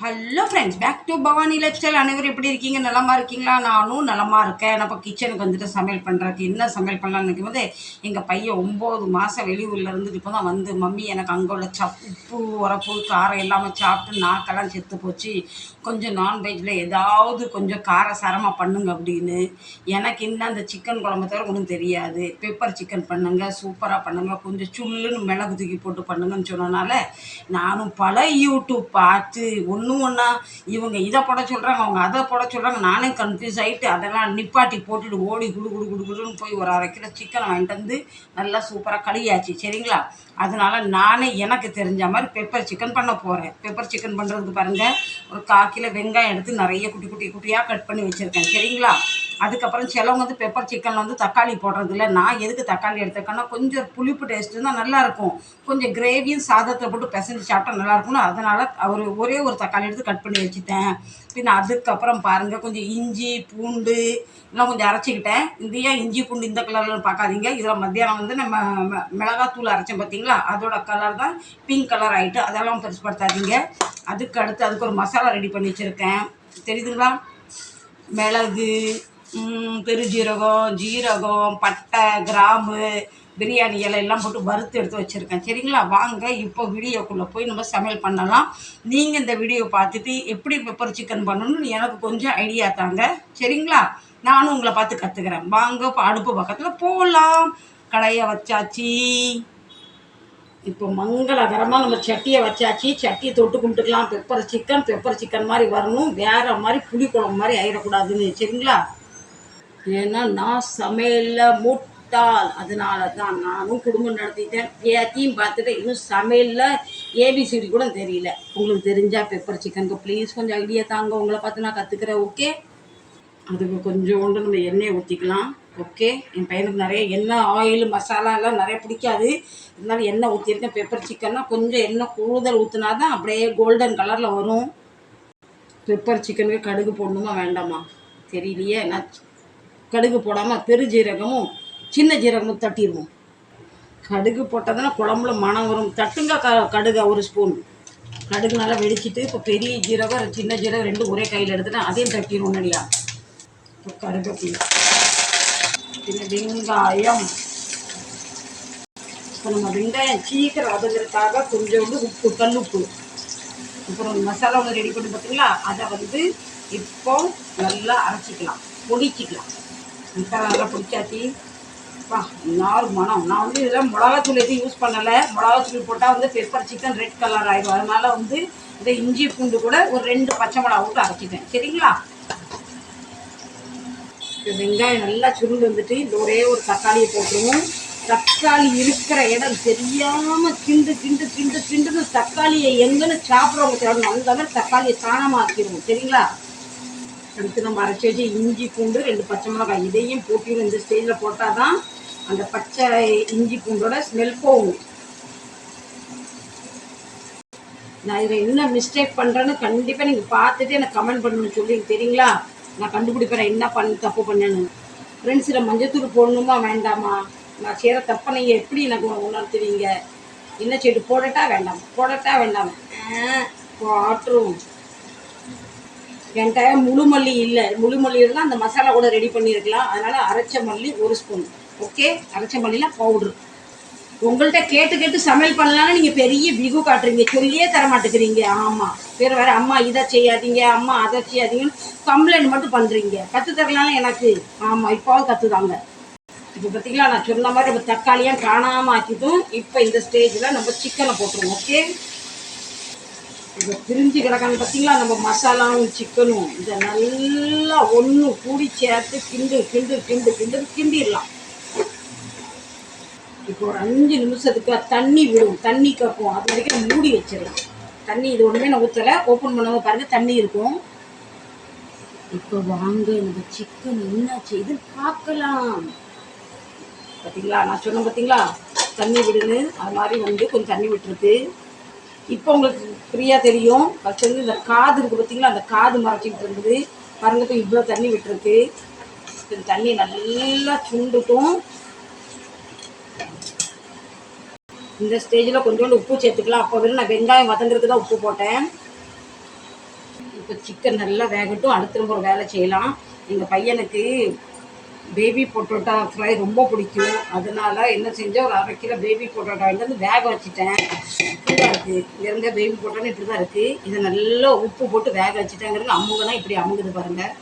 Hello friends back to Bhavani lifestyle அனைவரும் எப்படி இருக்கீங்க? நலமா இருக்கீங்களா? நானும் நலமாக இருக்கேன். நான் இப்போ கிச்சனுக்கு வந்துட்டு சமையல் பண்ணுறதுக்கு என்ன சமையல் பண்ணலாம்னு நினைக்கும் போது எங்கள் பையன் ஒம்பது மாதம் வெளியூரில் இருந்துட்டு இப்போ தான் வந்து மம்மி எனக்கு அங்கே உள்ள சப் உப்பு உரப்பு காரம் எல்லாமே சாப்பிட்டு நாக்கெல்லாம் செத்து போச்சு. கொஞ்சம் நான்வெஜ்ஜில் ஏதாவது கொஞ்சம் காரசாரமாக பண்ணுங்க அப்படின்னு. எனக்கு இன்னும் அந்த சிக்கன் குழம்பு தவிர ஒன்றும் தெரியாது. பெப்பர் சிக்கன் பண்ணுங்கள் சூப்பராக பண்ணுங்கள் கொஞ்சம் சுல்லுன்னு மிளகு தூக்கி போட்டு பண்ணுங்கன்னு சொன்னனால நானும் பல யூடியூப் பார்த்து ஒன்று ஒன்றா இவங்க இதை போட சொல்கிறாங்க அவங்க அதை போட சொல்கிறாங்க நானே கன்ஃபியூஸ் ஆகிட்டு அதெல்லாம் நிப்பாட்டி போட்டுட்டு ஓடி குடு குடு குடு குடுன்னு போய் ஒரு அரை கிலோ சிக்கனை வாங்கிட்டு வந்து நல்லா சூப்பராக கழுவியாச்சு. சரிங்களா? அதனால நானே எனக்கு தெரிஞ்ச மாதிரி பெப்பர் சிக்கன் பண்ண போகிறேன் பெப்பர் சிக்கன் பண்ணுறதுக்கு பாருங்கள் ஒரு கால் கிலோ வெங்காயம் எடுத்து நிறைய குட்டி குட்டி குட்டியாக கட் பண்ணி வச்சுருக்கேன். சரிங்களா? அதுக்கப்புறம் சிலவங்க வந்து பெப்பர் சிக்கனில் வந்து தக்காளி போடுறதில்ல. நான் எதுக்கு தக்காளி எடுத்துருக்கேன்னா கொஞ்சம் புளிப்பு டேஸ்ட் இருந்தால் நல்லாயிருக்கும். கொஞ்சம் கிரேவியும் சாதத்தை போட்டு பிசைஞ்சு சாப்பிட்டா நல்லாயிருக்கும்னு அதனால் அவர் ஒரே ஒரு தக்காளி எடுத்து கட் பண்ணி வச்சுட்டேன். பின் அதுக்கப்புறம் பாருங்கள் கொஞ்சம் இஞ்சி பூண்டு எல்லாம் கொஞ்சம் அரைச்சிக்கிட்டேன். இந்த ஏன் இஞ்சி பூண்டு இந்த கலரில் பார்க்காதீங்க. இதில் மத்தியானம் வந்து நம்ம ம- மிளகாத்தூள் அரைச்சேன் பார்த்தீங்களா அதோட கலர் தான் பிங்க் கலர் ஆகிட்டு அதெல்லாம் பெருசுப்படுத்தாதீங்க அதுக்கு அடுத்து அதுக்கு ஒரு மசாலா ரெடி பண்ணி வச்சுருக்கேன். தெரியுதுங்களா? மிளகு பெருஜீரகம் ஜீரகம் பட்டை கிராம்பு பிரியாணி இலை எல்லாம் போட்டு வறுத்து எடுத்து வச்சுருக்கேன். சரிங்களா? வாங்க இப்போ வீடியோக்குள்ளே போய் நம்ம சமையல் பண்ணலாம். நீங்கள் இந்த வீடியோ பார்த்துட்டு எப்படி பெப்பர் சிக்கன் பண்ணணும்னு எனக்கு கொஞ்சம் ஐடியா தாங்க. சரிங்களா? நானும் உங்களை பார்த்து கற்றுக்கிறேன் வாங்க இப்போ அடுப்பு பக்கத்தில் போகலாம் கடையை வச்சாச்சு. இப்போ மங்களகரமாக நம்ம சட்டியை வச்சாச்சு. சட்டியை தொட்டு கும்பிட்டுக்கலாம். பெப்பர் சிக்கன் பெப்பர் சிக்கன் மாதிரி வரணும். வேறு மாதிரி புளி குழம்பு மாதிரி ஆயிடக்கூடாதுன்னு. சரிங்களா? ஏன்னா நான் சமையலில் முட்டாள். அதனால தான் நானும் குடும்பம் நடத்திட்டேன். எல்லாத்தையும் பார்த்துட்டு இன்னும் சமையலில் ஏபிசிடி கூட தெரியல. உங்களுக்கு தெரிஞ்சால் பெப்பர் சிக்கனுக்கு ப்ளீஸ் கொஞ்சம் ஐடியா தாங்க. உங்களை பார்த்து நான் கற்றுக்கிறேன் ஓகே அதுக்கு கொஞ்சோண்டு நம்ம எண்ணெயை ஊற்றிக்கலாம் ஓகே என் பையனுக்கு நிறைய எண்ணெய் ஆயில் மசாலா எல்லாம் நிறைய பிடிக்காது. இருந்தாலும் எண்ணெய் ஊற்றிருக்கேன் பெப்பர் சிக்கன்னா கொஞ்சம் எண்ணெய் கூடுதல் ஊற்றினா தான் அப்படியே கோல்டன் கலரில் வரும். பெப்பர் சிக்கனுக்கு கடுகு போடணுமா வேண்டாமா? தெரியலையே. நான் கடுகு போடாமல் பெருஜீரகமும் சின்ன ஜீரகமும் தட்டிடுவோம் கடுகு போட்டால் குழம்புல மணம் வரும். தட்டுங்க க கடுகு ஒரு ஸ்பூன். கடுகு நல்லா வெடிச்சிட்டு இப்போ பெரிய ஜீரகம் சின்ன ஜீரகம் ரெண்டும் ஒரே கையில் எடுத்துட்டு அதையும் தட்டிடுவோம் இல்லையா இப்போ கடுகு பின்ன வெங்காயம். இப்போ நம்ம வெங்காயம் சீக்கிரம் அதுங்கிறதுக்காக கொஞ்சோண்டு உப்பு கல்லுப்பு அப்புறம் மசாலா ஒன்று ரெடி பண்ணி பார்த்தீங்களா அதை வந்து இப்போ நல்லா அரைச்சிக்கலாம். பொடிச்சிக்கலாம். மசாலா நல்லா பிடிக்காத்தி அப்பா நார் மனம். நான் வந்து இதில் மிளகாத்தூள் எதுவும் யூஸ் பண்ணலை. மிளகாத்தூள் போட்டால் வந்து பெப்பர் சிக்கன் ரெட் கலர் ஆகிடும் அதனால வந்து இந்த இஞ்சி பூண்டு கூட ஒரு ரெண்டு பச்சை மிளகா விட்டு அரைச்சிட்டேன் சரிங்களா? இந்த வெங்காயம் நல்லா சுருண்டு வந்துட்டு இந்த ஒரே ஒரு தக்காளியை போட்டுருவோம். தக்காளி இருக்கிற இடம் தெரியாமல் கிண்டு கிண்டு கிண்டு கிண்டுன்னு தக்காளியை எங்கன்னு சாப்பிட்றவங்க தேடணும் அந்த மாதிரி தக்காளியை சாணமாக ஆக்கிடுவோம் சரிங்களா? அடுத்து நம்ம அரைச்சி வச்சு இஞ்சி பூண்டு ரெண்டு பச்சை மிளகாய் இதையும் போட்டியும் இந்த ஸ்டேஜில் போட்டால் தான் அந்த பச்சை இஞ்சி பூண்டோட ஸ்மெல் போகும். நான் இதில் என்ன மிஸ்டேக் பண்ணுறேன்னு கண்டிப்பாக நீங்கள் பார்த்துட்டு எனக்கு கமெண்ட் பண்ணணும்னு சொல்லி தெரியுங்களா? நான் கண்டுபிடிப்பேன் என்ன பண்ணி தப்பு பண்ணேன்னு. ஃப்ரெண்ட்ஸ் இதில் மஞ்சத்தூள் போடணுமா வேண்டாமா? நான் செய்கிற தப்பை நீங்கள் எப்படி எனக்கு உணர்த்துவீங்க? என்ன செடி போடட்டா வேண்டாம். போடட்டா வேண்டாம். போட்டுருவோம் என்கிட்ட முழு மல்லி இல்லை. முழு மல்லி இருந்தால் அந்த மசாலா கூட ரெடி பண்ணியிருக்கலாம் அதனால் அரைச்ச மல்லி ஒரு ஸ்பூன் ஓகே அரைச்ச மல்லிலாம் பவுட்ரு உங்கள்கிட்ட கேட்டு கேட்டு சமையல் பண்ணலான்னு நீங்கள் பெரிய பிகு காட்டுறீங்க. சொல்லியே தர மாட்டேங்கிறீங்க. ஆமாம் வேறு வேறு அம்மா இதை செய்யாதீங்க அம்மா அதை செய்யாதீங்கன்னு கம்ப்ளைண்ட் மட்டும் பண்ணுறீங்க கற்று தரலான்னு எனக்கு ஆமாம் இப்போவும் கற்றுதாங்க இப்போ பார்த்தீங்களா நான் சொன்ன மாதிரி நம்ம தக்காளியாக காணாமல் ஆக்கிட்டும். இப்போ இந்த ஸ்டேஜில் நம்ம சிக்கனை போட்டுருவோம். ஓகே இப்போ பிரிஞ்சு கிடக்காங்க. பார்த்தீங்களா நம்ம மசாலாவும் சிக்கனும் இதை நல்லா ஒன்று கூடி சேர்த்து கிண்டு கிண்டு கிண்டு கிண்டு கிண்டிடலாம். இப்போ ஒரு அஞ்சு நிமிஷத்துக்கு தண்ணி விடும். தண்ணி கக்கும். அது வரைக்கும் மூடி வச்சிடலாம். தண்ணி இது ஒன்றுமே நான் ஊற்றலை ஓப்பன் பண்ணாமல் பாருங்கள் தண்ணி இருக்கும். இப்போ வாங்க நம்ம சிக்கன் என்னாச்சு? இது பார்க்கலாம். பார்த்தீங்களா நான் சொன்னேன் பார்த்தீங்களா தண்ணி விடுன்னு. அது மாதிரி வந்து கொஞ்சம் தண்ணி விட்டுருக்கு. இப்போ உங்களுக்கு ஃப்ரீயாக தெரியும். ஃபஸ்ட் வந்து இந்த காது இருக்குது பார்த்தீங்களா அந்த காது மறைச்சிக்கிட்டு இருந்தது பாருங்க இப்போ இவ்வளோ தண்ணி விட்டுருக்கு. இந்த தண்ணி நல்லா சுண்டுட்டும் இந்த ஸ்டேஜில் கொஞ்சோண்டு உப்பு சேர்த்துக்கலாம். அப்போ வெறும் நான் வெங்காயம் வதங்குறதுக்கு தான் உப்பு போட்டேன். இப்போ சிக்கன் நல்லா வேகட்டும். அடுத்த நம்ம ஒரு வேலை செய்யலாம். எங்கள் பையனுக்கு பேபி பொட்டோட்டா ஃப்ரை ரொம்ப பிடிக்கும். அதனால் என்ன செஞ்சேன்? ஒரு அரை கிலோ பேபி பொட்டோட்டா வந்து வேக வச்சுட்டேன். இப்படி தான் இருக்குது இருந்த பேபி பொட்டோன்னு இப்படி தான் இருக்குது இதை நல்லா உப்பு போட்டு வேக வச்சுட்டேங்கிறது அமுகுனா இப்படி அமுகுது பாருங்கள்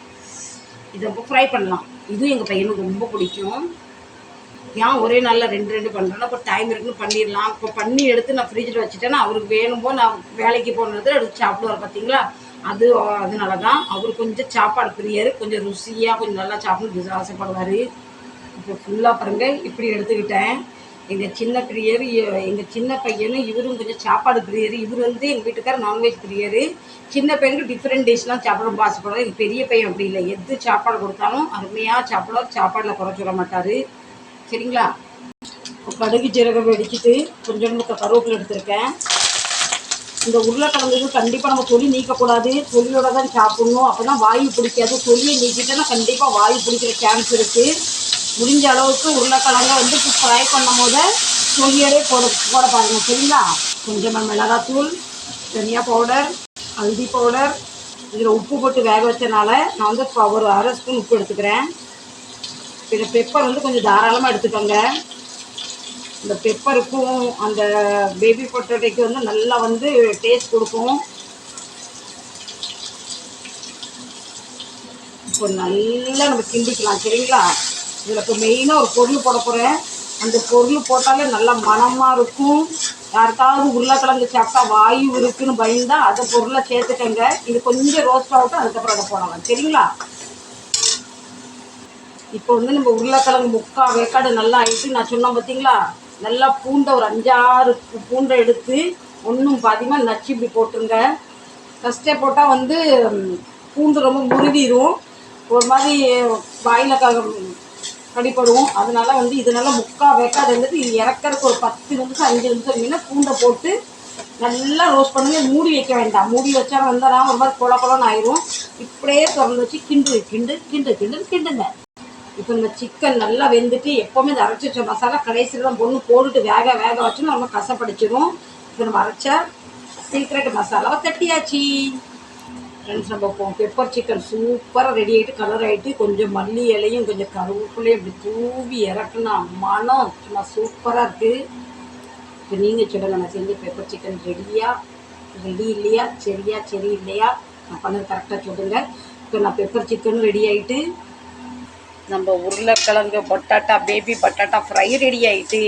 இதை இப்போ ஃப்ரை பண்ணலாம். இதுவும் எங்கள் பையனுக்கு ரொம்ப பிடிக்கும். ஏன் ஒரே நாளில் ரெண்டு ரெண்டு பண்ணுறேன்னா இப்போ டைம் இருக்குன்னு பண்ணிடலாம். இப்போ பண்ணி எடுத்து நான் ஃப்ரிட்ஜில் வச்சுட்டேன்னா அவருக்கு வேணுமோ நான் வேலைக்கு போனது எடுத்து சாப்பிடுவார் பார்த்தீங்களா அது அதனால தான் அவர் கொஞ்சம் சாப்பாடு பிரியர் கொஞ்சம் ருசியாக கொஞ்சம் நல்லா சாப்பிடணும் ஆசைப்படுவார். இப்போ ஃபுல்லாக பாருங்க இப்படி எடுத்துக்கிட்டேன். எங்கள் சின்ன பிரியர் எங்கள் சின்ன பையனும் இவரும் கொஞ்சம் சாப்பாடு பிரியர். இவர் வந்து எங்கள் வீட்டுக்கார நான்வெஜ் பிரியர். சின்ன பையனுக்கு டிஃப்ரெண்ட் டிஷ்லாம் சாப்பிட ரொம்ப ஆசைப்படுவார். எங்கள் பெரிய பையன் அப்படி இல்லை. எது சாப்பாடு கொடுத்தாலும் அருமையாக சாப்பிடுவார் சாப்பாடில் குறை சொல்ல மாட்டார். சரிங்களா? இப்போ கடுகு ஜீரகம் வெடிச்சிட்டு கொஞ்சம் கருவேப்பில் எடுத்திருக்கேன். இந்த உருளைக்கிழங்கு கண்டிப்பாக நம்ம தொழில் நீக்கக்கூடாது. தொழிலோட தான் சாப்பிடணும். அப்போ தான் வாயு பிடிக்காது. தொழிலை நீக்கிட்டேன்னா கண்டிப்பாக வாயு பிடிக்கிற சான்ஸ் இருக்குது முடிஞ்ச அளவுக்கு உருளைக்கிழங்க வந்து ஃப்ரை பண்ணும் போது தொழிலே போட போட பாருங்க. சரிங்களா? கொஞ்சமாக மிளகாத்தூள் தனியா பவுடர் ஹல்தி பவுடர் இதில் உப்பு போட்டு வேக வச்சனால நான் வந்து ஒரு அரை ஸ்பூன் உப்பு எடுத்துக்கிறேன். இந்த பெப்பர் வந்து கொஞ்சம் தாராளமாக எடுத்துக்கோங்க. இந்த பெப்பருக்கும் அந்த பேபி பொட்டேட்டோக்கு வந்து நல்லா வந்து டேஸ்ட் கொடுக்கும். இப்போ நல்லா நம்ம கிண்டிக்கலாம் சரிங்களா? இதில் இப்போ மெயினாக ஒரு பொருள் போட போகிறேன் அந்த பொருள் போட்டாலே நல்லா மனமாக இருக்கும். யாருக்காவது உருளைக்கிழங்கு சாப்பிட்டா வாயு இருக்குன்னு பயந்தால் அந்த பொருளை சேர்த்துக்கங்க. இது கொஞ்சம் ரோஸ்ட் ஆகட்டும் அதுக்கப்புறம் அதை போடலாம் சரிங்களா? இப்போ வந்து நம்ம உருளைக்கிழங்கு முக்கா வேக்காடு நல்லா ஆயிட்டு நான் சொன்னேன் பார்த்தீங்களா? நல்லா பூண்டை ஒரு அஞ்சாறு பூண்டை எடுத்து ஒன்றும் பாதிமாக நச்சு இப்படி போட்டுருங்க. ஃபஸ்ட்டே போட்டால் வந்து பூண்டு ரொம்ப முருகிடும் ஒரு மாதிரி வாயில் க கடிப்படும். அதனால வந்து இது நல்லா வேக்காது வேக்காடு இருந்துட்டு இது இறக்கறதுக்கு ஒரு பத்து நிமிஷம் அஞ்சு நிமிஷம் மீனா பூண்டை போட்டு நல்லா ரோஸ்ட் பண்ணுங்க. மூடி வைக்க வேண்டாம். மூடி வச்சா வந்தால் ஒரு மாதிரி கொல குளம்னு ஆயிரும். இப்படியே திறந்து வச்சு கிண்டு கிண்டு கிண்டு கிண்டு கிண்டுங்க. இப்போ இந்த சிக்கன் நல்லா வெந்துட்டு எப்போவுமே இந்த அரைச்சி வச்ச மசாலா கடைசியில் தான் பொண்ணு போட்டுட்டு வேக வேக வச்சோம்னா நம்ம கசப்படிச்சிடும் இப்போ நம்ம அரைச்ச சீக்ரெட் மசாலாவை தட்டியாச்சு. ஃப்ரெண்ட்ஸ் நம்ம இப்போ பெப்பர் சிக்கன் சூப்பராக ரெடி ஆகிட்டு கலர் ஆகிட்டு கொஞ்சம் மல்லி இலையும் கொஞ்சம் கருவேப்பிலையும் இப்படி தூவி இறக்குனா மனம் சும்மா சூப்பராக இருக்குது இப்போ நீங்கள் சொல்லுங்கள் நான் செஞ்சு பெப்பர் சிக்கன் ரெடியாக ரெடி இல்லையா? சரியா சரி இல்லையா? நான் பண்ணது கரெக்டாக சொல்லுங்கள் இப்போ நான் பெப்பர் சிக்கனும் ரெடி ஆகிட்டு நம்ம உருளைக்கிழங்கு potato baby potato fry ready ஆகிட்டு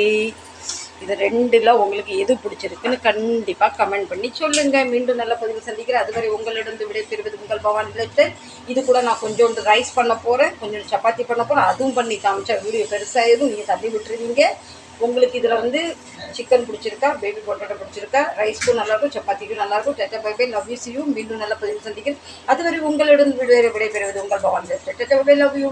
இது ரெண்டில் உங்களுக்கு எது பிடிச்சிருக்குன்னு கண்டிப்பாக கமெண்ட் பண்ணி சொல்லுங்கள் மீண்டும் நல்ல பதிவு சந்திக்கிறேன். அதுவரை உங்களிடம் விடைபெறுவது உங்கள் பவான் லெட்டர் இது கூட நான் கொஞ்சோண்டு ரைஸ் பண்ண போகிறேன் கொஞ்சம் சப்பாத்தி பண்ண போகிறேன் அதுவும் பண்ணி காமிச்சா வீடியோ பெருசாகிடும் நீங்கள் தள்ளி விட்டுருவீங்க உங்களுக்கு இதில் வந்து சிக்கன் பிடிச்சிருக்கா? பேபி பொட்டேட்டோ பிடிச்சிருக்கா? ரைஸ்க்கும் நல்லாயிருக்கும் சப்பாத்திக்கும் நல்லாயிருக்கும் tata bye bye love you சியும் மீண்டும் நல்ல பதிவு சந்திக்கிறேன். அதுவரை உங்களிடம் விடை விடைபெறுவது உங்கள் பவான் later tata bye love you